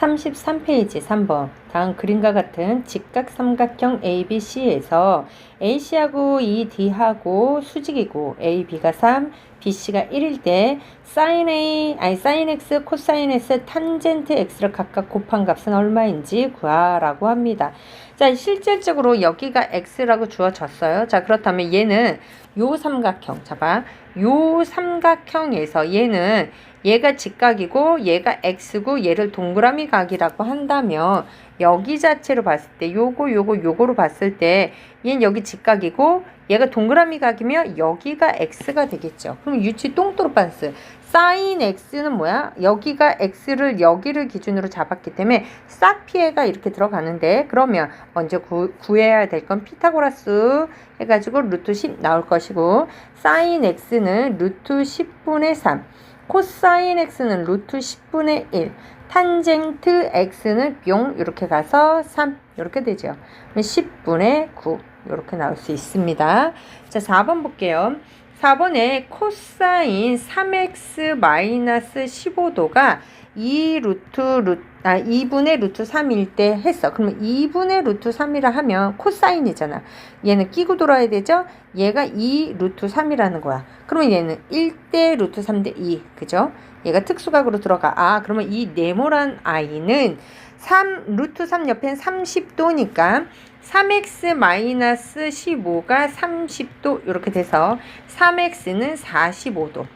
33페이지 3번. 다음 그림과 같은 직각 삼각형 ABC에서 AC하고 ED하고 수직이고 AB가 3, BC가 1일 때 sin A, 아니 sin X, 코사인 S, 탄젠트 X를 각각 곱한 값은 얼마인지 구하라고 합니다. 자, 실질적으로 여기가 X라고 주어졌어요. 자, 그렇다면 얘는 요 삼각형, 잡아. 요 삼각형에서 얘는 얘가 직각이고 얘가 x고 얘를 동그라미 각이라고 한다면 여기 자체로 봤을 때 요거 요거 요거로 봤을 때 얘는 여기 직각이고 얘가 동그라미 각이면 여기가 x가 되겠죠. 그럼 유치 똥도로 반스 사인 x는 뭐야? 여기가 x를 여기를 기준으로 잡았기 때문에 싹 피해가 이렇게 들어가는데 그러면 먼저 구, 구해야 될 건 피타고라스 해가지고 루트 10 나올 것이고 사인 x는 루트 10분의 3 코사인 x는 루트 10분의 1, 탄젠트 x는 뿅 이렇게 가서 3 이렇게 되죠. 10분의 9 이렇게 나올 수 있습니다. 자, 4번 볼게요. 4번에 코사인 3x 마이너스 15도가 2 루트 루트 아 2분의 루트 3일 때 했어. 그러면 2분의 루트 3이라 하면 코사인이잖아. 얘는 끼고 돌아야 되죠? 얘가 2 루트 3이라는 거야. 그러면 얘는 1대 루트 3 대 2. 그죠? 얘가 특수각으로 들어가. 아, 그러면 이 네모란 아이는 3 루트 3 옆엔 30도니까 3x 마이너스 15가 30도 이렇게 돼서 3x는 45도.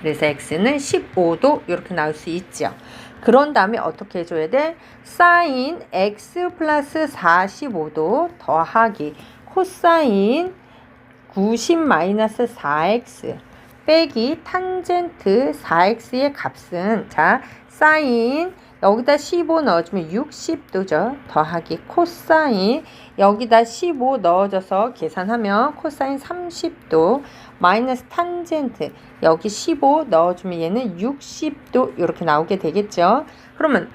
그래서 x는 15도 이렇게 나올 수 있죠. 그런 다음에 어떻게 해줘야 돼? 사인 x 플러스 45도 더하기 코사인 90 마이너스 4x 빼기 탄젠트 4x의 값은 자 사인 여기다 15 넣어주면 60도죠. 더하기 코사인 여기다 15 넣어줘서 계산하면 코사인 30도 마이너스 탄젠트 여기 15 넣어주면 얘는 60도 이렇게 나오게 되겠죠. 그러면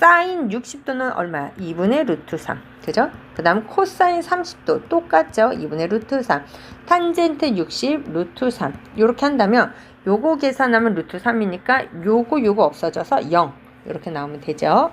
사인 60도는 얼마야? 2분의 루트 3. 그죠? 그 다음 코사인 30도 똑같죠? 2분의 루트 3. 탄젠트 60 루트 3. 이렇게 한다면 요거 계산하면 루트 3이니까 요거 요거 없어져서 0. 이렇게 나오면 되죠.